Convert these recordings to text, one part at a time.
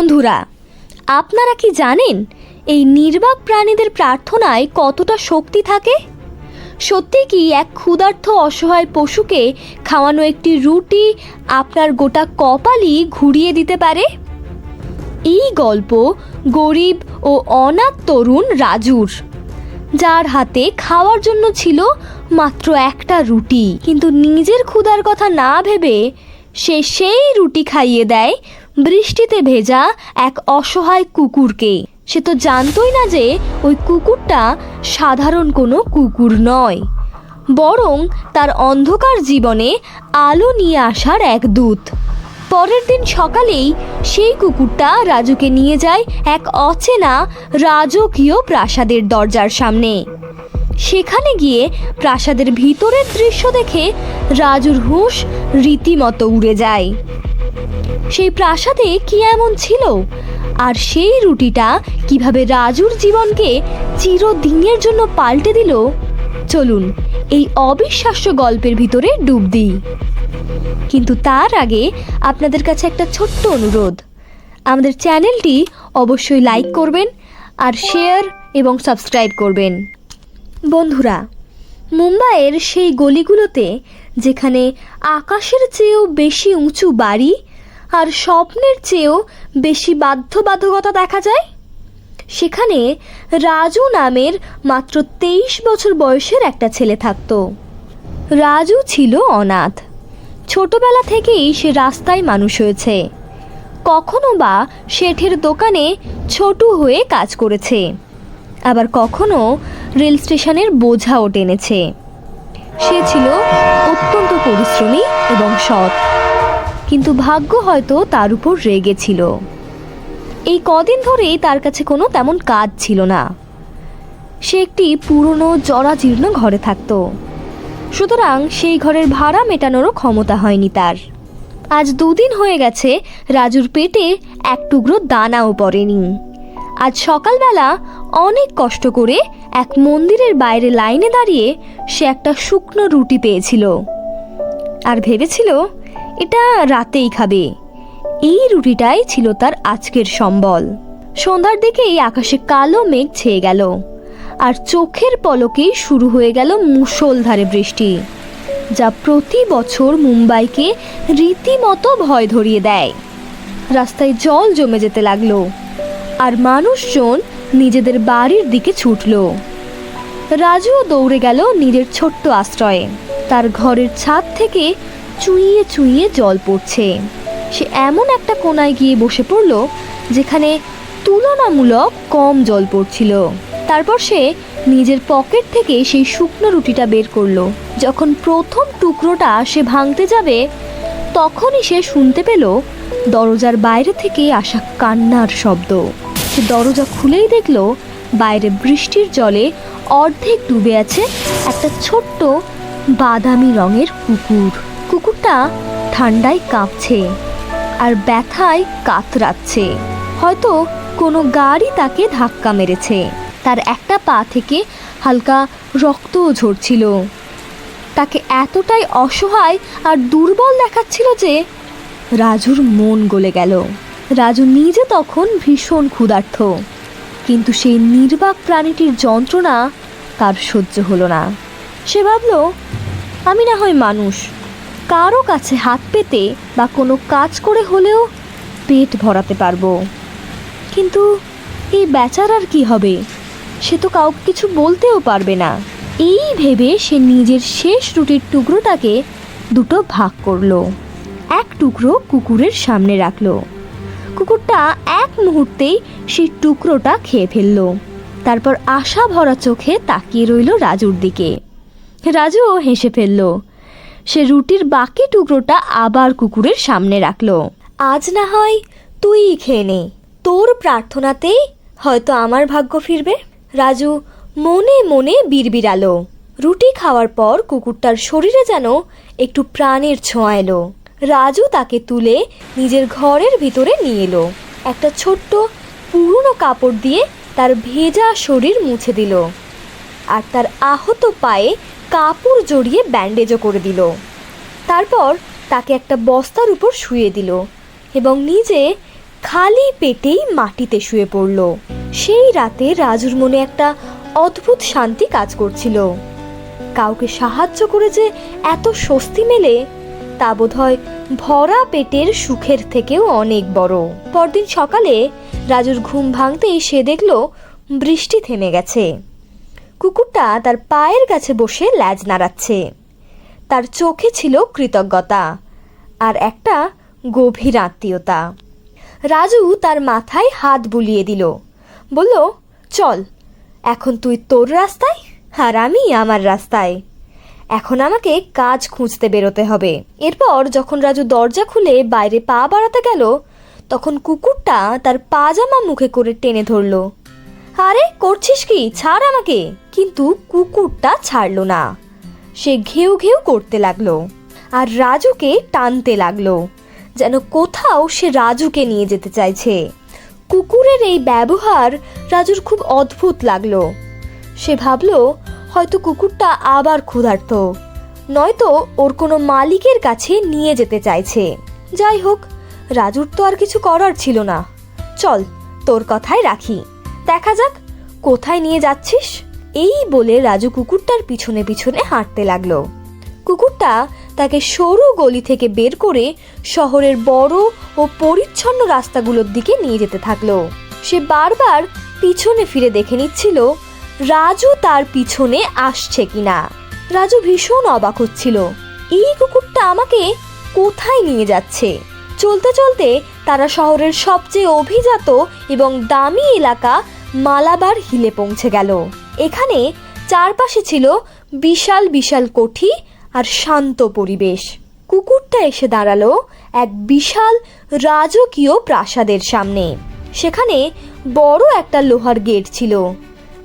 বন্ধুরা, আপনারা কি জানেন এই নির্বাক প্রাণীদের প্রার্থনায় কতটা শক্তি থাকে? সত্যি কি এক ক্ষুধার্ত অসহায় পশুকে খাওয়ানো একটি রুটি আপনার গোটা কপালই ঘুরিয়ে দিতে পারে? এই গল্প গরিব ও অনাথ তরুণ রাজুর। যার হাতে খাওয়ার জন্য ছিল মাত্র একটা রুটি, কিন্তু নিজের ক্ষুধার কথা না ভেবে সে সেই রুটি খাইয়ে দেয় বৃষ্টিতে ভেজা এক অসহায় কুকুরকে। সে তো জানতই না যে ওই কুকুরটা সাধারণ কোনো কুকুর নয়। বরং তার অন্ধকার জীবনে আলো নিয়ে আসার এক দূত। পরের দিন সকালেই সেই কুকুরটা রাজুকে নিয়ে যায় এক অচেনা রাজকীয় প্রাসাদের দরজার সামনে। সেখানে গিয়ে প্রাসাদের ভিতরের দৃশ্য দেখে রাজুর হুঁশ রীতিমতো উড়ে যায়। সেই প্রাসাদে কি এমন ছিল? আর সেই রুটিটা কীভাবে রাজুর জীবনকে চিরদিনের জন্য পাল্টে দিল? চলুন এই অবিশ্বাস্য গল্পের ভিতরে ডুব দিই। কিন্তু তার আগে আপনাদের কাছে একটা ছোট্ট অনুরোধ। আমাদের চ্যানেলটি অবশ্যই লাইক করবেন আর শেয়ার এবং সাবস্ক্রাইব করবেন। বন্ধুরা, মুম্বাইয়ের সেই গলিগুলোতে যেখানে আকাশের চেয়েও বেশি উঁচু বাড়ি আর স্বপ্নের চেয়েও বেশি বাধ্যবাধকতা দেখা যায়? সেখানে রাজু নামের মাত্র তেইশ বছর বয়সের একটা ছেলে থাকতো। রাজু ছিল অনাথ। ছোটবেলা থেকেই সে রাস্তায় মানুষ হয়েছে। কখনো বা শেঠের দোকানে ছোটু হয়ে কাজ করেছে। আবার কখনো রেল স্টেশনের বোঝাও টেনেছে। সে ছিল অত্যন্ত পরিশ্রমী এবং সৎ। কিন্তু ভাগ্য হয়তো তার উপর রেগেছিল এই কদিন ধরেই তার কাছে কোনো তেমন কাজ ছিল না। সে একটি পুরনো জরাজীর্ণ ঘরে থাকত। সুতরাং সেই ঘরের ভাড়া মেটানোরও ক্ষমতা হয়নি তার। আজ দুদিন হয়ে গেছে রাজুর পেটে এক টুকরো দানাও পড়েনি। আজ সকালবেলা অনেক কষ্ট করে এক মন্দিরের বাইরে লাইনে দাঁড়িয়ে সে একটা শুকনো রুটি পেয়েছিল। আর ভেবেছিল এটা রাতেই খাবে। এই রুটিটাই ছিল তার আজকের সম্বল। সন্ধ্যার দিকেই আকাশে কালো মেঘ ছেয়ে গেল, আর চোখের পলকেই শুরু হয়ে গেল মুষলধারে বৃষ্টি, যা প্রতি বছর মুম্বাইকে রীতিমতো ভয় ধরিয়ে দেয়। রাস্তায় জল জমে যেতে লাগল, আর মানুষজন নিজেদের বাড়ির দিকে ছুটল। রাজুও দৌড়ে গেল নিজের ছোট্ট আশ্রয়ে। তার ঘরের ছাদ থেকে চুইয়ে চুইয়ে জল পড়ছে। সে এমন একটা কোনায় গিয়ে বসে পড়ল, যেখানে তুলনামূলক কম জল পড়ছিল। তারপর সে নিজের পকেট থেকে সেই শুকনো রুটিটা বের করল। যখন প্রথম টুকরোটা সে ভাঙতে যাবে, তখনই সে শুনতে পেল দরজার বাইরে থেকে আসা কান্নার শব্দ। সে দরজা খুলেই দেখল বাইরে বৃষ্টির জলে অর্ধেক ডুবে আছে একটা ছোট্ট বাদামি রঙের কুকুর। কুকুরটা ঠান্ডায় কাঁপছে আর ব্যথায় কাতরাচ্ছে। হয়তো কোনো গাড়ি তাকে ধাক্কা মেরেছে। তার একটা পা থেকে হালকা রক্তও ঝরছিল। তাকে এতটাই অসহায় আর দুর্বল দেখাচ্ছিল যে রাজুর মন গলে গেল। রাজু নিজে তখন ভীষণ ক্ষুধার্ত, কিন্তু সেই নির্বাক প্রাণীটির যন্ত্রণা তার সহ্য হলো না। সে ভাবল, আমি না হয় মানুষ কারও কাছে হাত পেতে বা কোনো কাজ করে হলেও পেট ভরাতে পারব। কিন্তু এই বেচারার কি হবে? সে তো কাউকে কিছু বলতেও পারবে না। এই ভেবে সে নিজের শেষ রুটির টুকরোটাকে দুটো ভাগ করল। এক টুকরো কুকুরের সামনে রাখল। কুকুরটা এক মুহূর্তেই সেই টুকরোটা খেয়ে ফেলল। তারপর আশা ভরা চোখে তাকিয়ে রইল রাজুর দিকে। রাজুও হেসে ফেলল সে রুটির বাকি টুকরোটা আবার কুকুরের সামনে রাখল। আজ না হয় তুই খেয়ে নে, তোর প্রার্থনাতেই হয়তো আমার ভাগ্য ফিরবে। রাজু মনে মনে বিড়বিড়ালো। রুটি খাওয়ার পর কুকুরটার শরীরে যেন একটু প্রাণের ছোঁয়া এলো। রাজু তাকে তুলে নিজের ঘরের ভিতরে নিয়ে এলো। একটা ছোট্ট পুরনো কাপড় দিয়ে তার ভেজা শরীর মুছে দিল। আর তার আহত পায়ে কাপড় জড়িয়ে ব্যান্ডেজও করে দিল। তারপর তাকে একটা বস্তার উপর শুয়ে দিল এবং নিজে খালি পেটেই মাটিতে শুয়ে পড়ল। সেই রাতে রাজুর মনে একটা অদ্ভুত শান্তি কাজ করছিল। কাউকে সাহায্য করে যে এত স্বস্তি মেলে, তা বোধহয় ভরা পেটের সুখের থেকেও অনেক বড়। পরদিন সকালে রাজুর ঘুম ভাঙতেই সে দেখল বৃষ্টি থেমে গেছে। কুকুরটা তার পায়ের কাছে বসে ল্যাজ নাড়াচ্ছে। তার চোখে ছিল কৃতজ্ঞতা আর একটা গভীর আত্মীয়তা। রাজু তার মাথায় হাত বুলিয়ে দিল। বলল, চল, এখন তুই তোর রাস্তায় আর আমি আমার রাস্তায়। এখন আমাকে কাজ খুঁজতে বেরোতে হবে। এরপর যখন রাজু দরজা খুলে বাইরে পা বাড়াতে গেল, তখন কুকুরটা তার পাজামা মুখে করে টেনে ধরলো। আরে, করছিস কি? ছাড় আমাকে। কিন্তু কুকুরটা ছাড়লো না। সে ঘেউ ঘেউ করতে লাগল আর রাজুকে টানতে লাগল, যেন কোথাও সে রাজুকে নিয়ে যেতে চাইছে। কুকুরের এই ব্যবহার রাজুর খুব অদ্ভুত লাগল। সে ভাবলো, হয়তো কুকুরটা আবার ক্ষুধার্ত, নয়তো ওর কোনো মালিকের কাছে নিয়ে যেতে চাইছে। যাই হোক, রাজুর তো আর কিছু করার ছিল না। চল, তোর কথাই রাখি। দেখা যাক, কোথায় নিয়ে যাচ্ছিস? এই বলে রাজু কুকুরটার পিছনে পিছনে হাঁটতে লাগল। কুকুরটা তাকে সরু গলি থেকে বের করে শহরের বড় ও পরিচ্ছন্ন রাস্তাগুলোর দিকে নিয়ে যেতে থাকল। সে বারবার পিছনে ফিরে দেখে নিচ্ছিল, রাজু তার পিছনে আসছে কিনা। রাজু ভীষণ অবাক হচ্ছিল, এই কুকুরটা আমাকে কোথায় নিয়ে যাচ্ছে? চলতে চলতে তারা শহরের সবচেয়ে অভিজাত এবং দামি এলাকা মালাবার হিলে পৌঁছে গেল। এখানে চারপাশে ছিল বিশাল বিশাল কোঠি আর শান্ত পরিবেশ। কুকুরটা এসে দাঁড়াল এক বিশাল রাজকীয় প্রাসাদের সামনে। সেখানে বড় একটা লোহার গেট ছিল,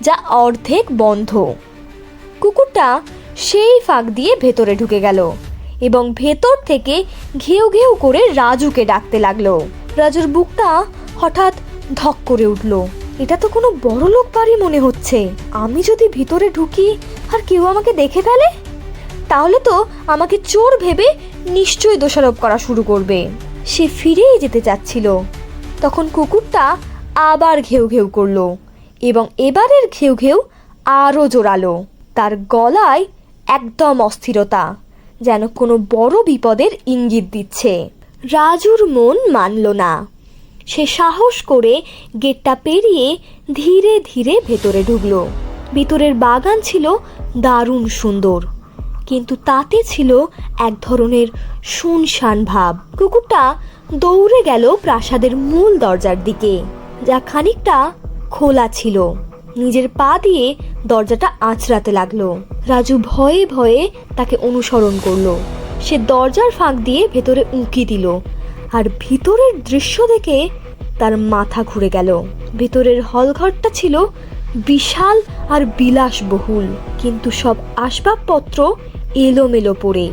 যা অর্ধেক বন্ধ। কুকুরটা সেই ফাঁক দিয়ে ভেতরে ঢুকে গেল এবং ভেতর থেকে ঘেউ ঘেউ করে রাজুকে ডাকতে লাগল। রাজুর বুকটা হঠাৎ ধক করে উঠল। এটা তো কোনো বড় লোক বাড়ি মনে হচ্ছে। আমি যদি ভিতরে ঢুকি, আর কেউ আমাকে দেখে ফেলে? তাহলে তো আমাকে চোর ভেবে নিশ্চয়ই দোষারোপ করা শুরু করবে। সে ফিরেই যেতে চাচ্ছিল। তখন কুকুরটা আবার ঘেউ ঘেউ করল এবং এবারের ঘেউ ঘেউ আরও জোরালো। তার গলায় একদম অস্থিরতা, যেন কোনো বড় বিপদের ইঙ্গিত দিচ্ছে। রাজুর মন মানল না। সে সাহস করে গেটটা পেরিয়ে ধীরে ধীরে ভেতরে ঢুকলো। ভিতরের বাগান ছিল দারুণ সুন্দর, কিন্তু তাতে ছিল এক ধরনের শুনশান ভাব। কুকুরটা দৌড়ে গেল প্রাসাদের মূল দরজার দিকে, যা খানিকটা খোলা ছিল। নিজের পা দিয়ে দরজাটা আঁচড়াতে লাগল। রাজু ভয়ে ভয়ে তাকে অনুসরণ করল। সে দরজার ফাঁক দিয়ে ভেতরে উঁকি দিল। আর ভিতরের দৃশ্য দেখে তার মাথা ঘুরে গেল। ভেতরের হলঘরটা ছিল বিশাল আর বিলাসবহুল, কিন্তু সব আসবাবপত্র এলোমেলো পড়ে।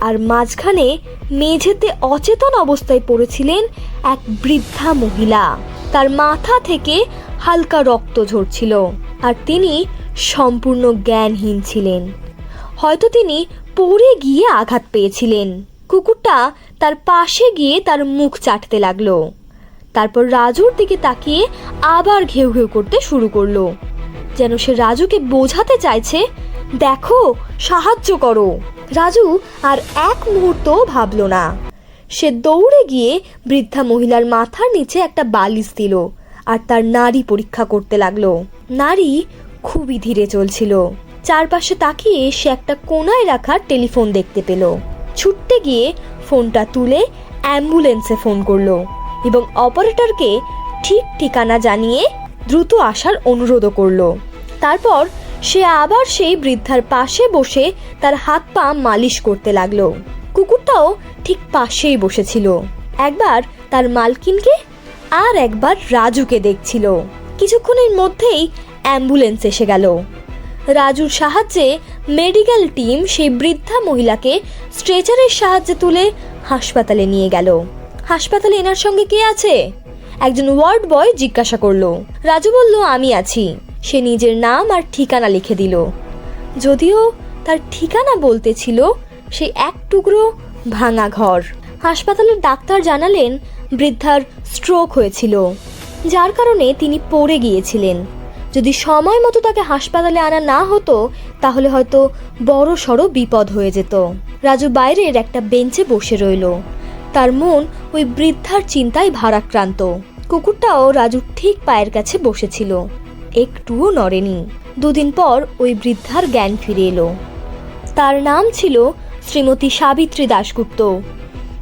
আর মাঝখানে মেঝেতে অচেতন অবস্থায় পড়েছিলেন এক বৃদ্ধা মহিলা। তার মাথা থেকে হালকা রক্ত ঝরছিল আর তিনি সম্পূর্ণ জ্ঞানহীন ছিলেন। হয়তো তিনি পড়ে গিয়ে আঘাত পেয়েছিলেন। কুকুরটা তার পাশে গিয়ে তার মুখ চাটতে লাগল। তারপর রাজুর দিকে তাকিয়ে আবার ঘেউ ঘেউ করতে শুরু করল। যেন সে রাজুকে বোঝাতে চাইছে, দেখো, সাহায্য করো। রাজু আর এক মুহূর্ত ভাবলো না। সে দৌড়ে গিয়ে বৃদ্ধা মহিলার মাথার নিচে একটা বালিশ দিল আর তার নাড়ি পরীক্ষা করতে লাগল। নারী খুবই ধীরে চলছিল। চারপাশে তাকিয়ে সে একটা কোনায় রাখা টেলিফোন দেখতে পেল। ছুটতে গিয়ে ফোনটা তুলে অ্যাম্বুলেন্সে ফোন করল এবং অপারেটরকে ঠিক ঠিকানা জানিয়ে দ্রুত আসার অনুরোধও করল। তারপর সে আবার সেই বৃদ্ধার পাশে বসে তার হাত পা মালিশ করতে লাগল। কুকুরটাও ঠিক পাশেই বসেছিল। একবার তার মালকিনকে আর একবার রাজুকে দেখছিল। কিছুক্ষণের মধ্যেই অ্যাম্বুলেন্স এসে গেল। রাজুর সাহায্যে মেডিকেল টিম সেই বৃদ্ধা মহিলাকে স্ট্রেচারের সাহায্যে তুলে হাসপাতালে নিয়ে গেল। হাসপাতালে এনার সঙ্গে কে আছে? একজন ওয়ার্ড বয় জিজ্ঞাসা করল। রাজু বলল, আমি আছি। সে নিজের নাম আর ঠিকানা লিখে দিল। যদিও তার ঠিকানা বলতে ছিল সেই এক টুকরো ভাঙা ঘর। হাসপাতালের ডাক্তার জানালেন, বৃদ্ধার স্ট্রোক হয়েছিল, যার কারণে তিনি পড়ে গিয়েছিলেন। যদি সময় মতো তাকে হাসপাতালে আনা না হতো, তাহলে হয়তো বড় সড়ো বিপদ হয়ে যেত। রাজু বাইরের একটা বেঞ্চে বসে রইল। তার মন ওই বৃদ্ধার চিন্তায় ভারাক্রান্ত। কুকুরটাও রাজুর ঠিক পায়ের কাছে বসেছিল। একটুও নড়েনি। দুদিন পর ওই বৃদ্ধার জ্ঞান ফিরে এলো। তার নাম ছিল শ্রীমতী সাবিত্রী দাশগুপ্ত।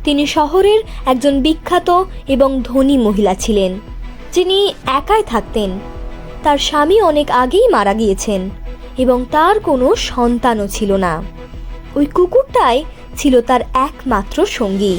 তিনি শহরের একজন বিখ্যাত এবং ধনী মহিলা ছিলেন। যিনি একাই থাকতেন। তার স্বামী অনেক আগেই মারা গিয়েছেন এবং তার কোনো সন্তানও ছিল না। ওই কুকুরটাই ছিল তার একমাত্র সঙ্গী।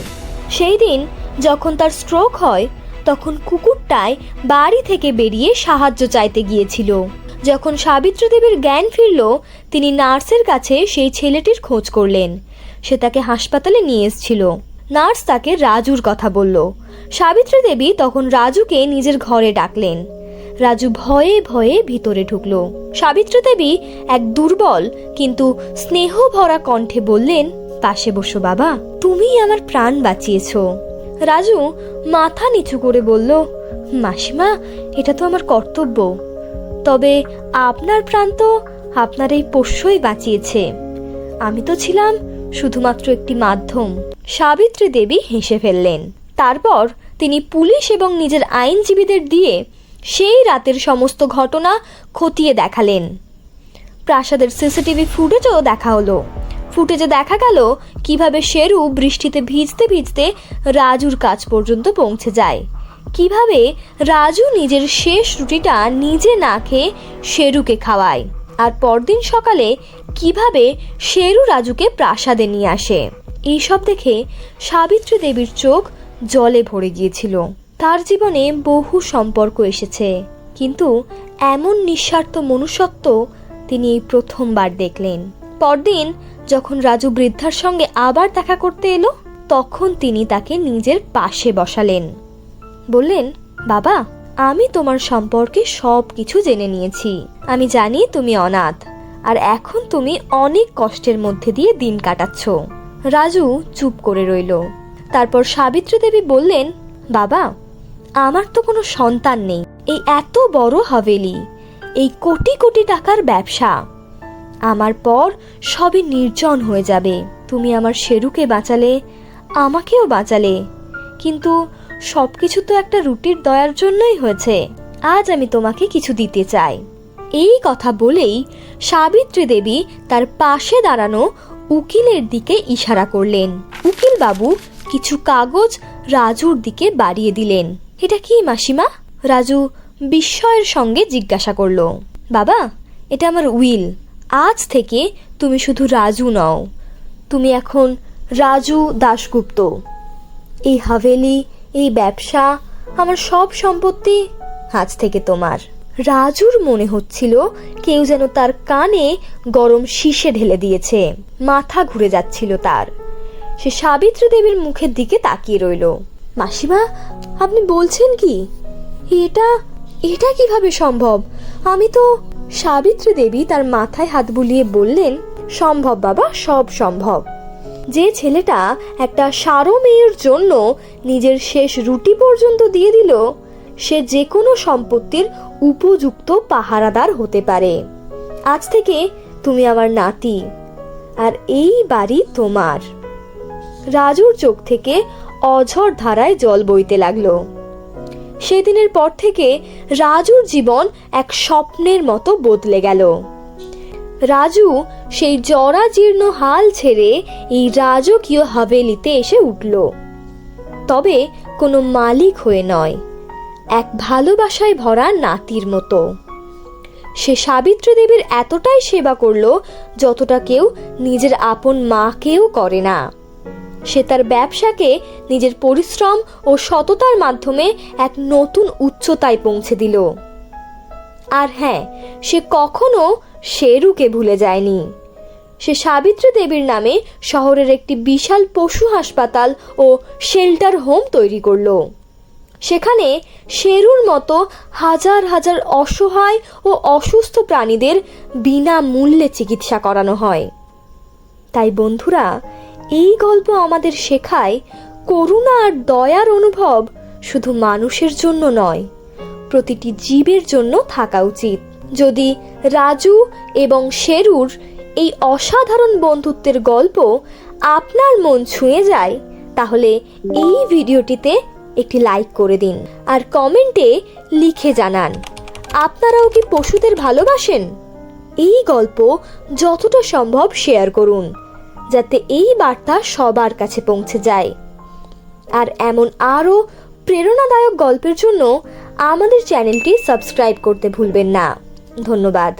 সেই দিন যখন তার স্ট্রোক হয়, তখন কুকুরটায় বাড়ি থেকে বেরিয়ে সাহায্য চাইতে গিয়েছিল। যখন সাবিত্রী দেবীর জ্ঞান ফিরল, তিনি নার্সের কাছে সেই ছেলেটির খোঁজ করলেন। সে তাকে হাসপাতালে নিয়ে এসেছিল। নার্স তাকে রাজুর কথা বলল। সাবিত্রী দেবী তখন রাজুকে নিজের ঘরে ডাকলেন। রাজু ভয়ে ভয়ে ভিতরে ঢুকলো। সাবিত্রী দেবী এক দুর্বল কিন্তু স্নেহ ভরা কণ্ঠে বললেন, পাশে বসো বাবা তুমি আমার প্রাণ বাঁচিয়েছো। রাজু মাথা নিচু করে বলল, মাসিমা, এটা তো আমার কর্তব্য। তবে আপনার প্রাণ তো আপনার এই পোষ্যই বাঁচিয়েছে। আমি তো ছিলাম শুধুমাত্র একটি মাধ্যম। সাবিত্রী দেবী হেসে ফেললেন। তারপর তিনি পুলিশ এবং নিজের আইনজীবীদের দিয়ে সেই রাতের সমস্ত ঘটনা খতিয়ে দেখালেন। প্রাসাদের সিসিটিভি ফুটেজও দেখা হলো। ফুটেজে দেখা গেল কীভাবে শেরু বৃষ্টিতে ভিজতে ভিজতে রাজুর কাজ পর্যন্ত পৌঁছে যায়। কীভাবে রাজু নিজের শেষ রুটিটা নিজে না খেয়ে শেরুকে খাওয়ায়। আর পরদিন সকালে কীভাবে শেরু রাজুকে প্রাসাদে নিয়ে আসে। এইসব দেখে সাবিত্রী দেবীর চোখ জলে ভরে গিয়েছিল। তার জীবনে বহু সম্পর্ক এসেছে, কিন্তু এমন নিঃস্বার্থ মনুষ্যত্ব তিনি এই প্রথমবার দেখলেন। পরদিন যখন রাজু বৃদ্ধার সঙ্গে আবার দেখা করতে এলো, তখন তিনি তাকে নিজের পাশে বসালেন। বললেন, বাবা, আমি তোমার সম্পর্কে সব কিছু জেনে নিয়েছি। আমি জানি তুমি অনাথ, আর এখন তুমি অনেক কষ্টের মধ্যে দিয়ে দিন কাটাচ্ছ রাজু চুপ করে রইল। তারপর সাবিত্রী দেবী বললেন, বাবা আমার তো কোনো সন্তান নেই। এই এত বড় হাভেলি এই কোটি কোটি টাকার ব্যবসা। আমার পর সবই নির্জন হয়ে যাবে। তুমি আমার শেরুকে বাঁচালে, আমাকেও বাঁচালে। কিন্তু সব কিছু তো একটা রুটির দয়ার জন্যই হয়েছে। আজ আমি তোমাকে কিছু দিতে চাই। এই কথা বলেই সাবিত্রী দেবী তার পাশে দাঁড়ানো উকিলের দিকে ইশারা করলেন। উকিল বাবু কিছু কাগজ রাজুর দিকে বাড়িয়ে দিলেন। এটা কি, মাসিমা? রাজু বিস্ময়ের সঙ্গে জিজ্ঞাসা করল। বাবা, এটা আমার উইল। আজ থেকে তুমি শুধু রাজু নও। তুমি এখন রাজু দাশগুপ্ত। এই হাভেলি, এই ব্যবসা, আমার সব সম্পত্তি আজ থেকে তোমার। রাজুর মনে হচ্ছিল কেউ যেন তার কানে গরম শীষে ঢেলে দিয়েছে। মাথা ঘুরে যাচ্ছিল তার। সে সাবিত্রী দেবীর মুখের দিকে তাকিয়ে রইল। মাসিমা, আপনি বলছেন কি? এটা এটা কীভাবে সম্ভব? আমি তো সাবিত্রী দেবী তার মাথায় হাত বুলিয়ে বললেন, সম্ভব বাবা, সব সম্ভব। যে ছেলেটা একটা সারো মেয়ের জন্য নিজের শেষ রুটি পর্যন্ত দিয়ে দিল, সে যে কোনো সম্পত্তির উপযুক্ত পাহারাদার হতে পারে। আজ থেকে তুমি আমার নাতি, আর এই বাড়ি তোমার। রাজুর চোখ থেকে অঝর ধারায় জল বইতে লাগল। সেদিনের পর থেকে রাজুর জীবন এক স্বপ্নের মতো বদলে গেল। রাজু সেই জরাজীর্ণ হাল ছেড়ে এই রাজকীয় হাভেলিতে এসে উঠল। তবে কোনো মালিক হয়ে নয়, এক ভালোবাসায় ভরা নাতির মতো। সে সাবিত্রী দেবীর এতটাই সেবা করল, যতটা কেউ নিজের আপন মাকেও করে না। সে তার ব্যবসাকে, নিজের পরিশ্রম ও সততার মাধ্যমে এক নতুন উচ্চতায় পৌঁছে দিল। আর হ্যাঁ সে কখনো শেরুকে ভুলে যায়নি। সে সাবিত্রী দেবীর নামে শহরের একটি বিশাল পশু হাসপাতাল ও শেল্টার হোম তৈরি করল। সেখানে শেরুর মতো হাজার হাজার অসহায় ও অসুস্থ প্রাণীদের বিনামূল্যে চিকিৎসা করানো হয়। তাই বন্ধুরা এই গল্প আমাদের শেখায় করুণা আর দয়ার অনুভব শুধু মানুষের জন্য নয়, প্রতিটি জীবের জন্য থাকা উচিত। যদি রাজু এবং শেরুর এই অসাধারণ বন্ধুত্বের গল্প আপনার মন ছুঁয়ে যায়, তাহলে এই ভিডিওটিতে একটি লাইক করে দিন আর কমেন্টে লিখে জানান, আপনারাও কি পশুদের ভালোবাসেন? এই গল্প যতটা সম্ভব শেয়ার করুন। যাতে এই বার্তা সবার কাছে পৌঁছে যায়। আর এমন আরও প্রেরণাদায়ক গল্পের জন্য আমাদের চ্যানেলটি সাবস্ক্রাইব করতে ভুলবেন না। ধন্যবাদ।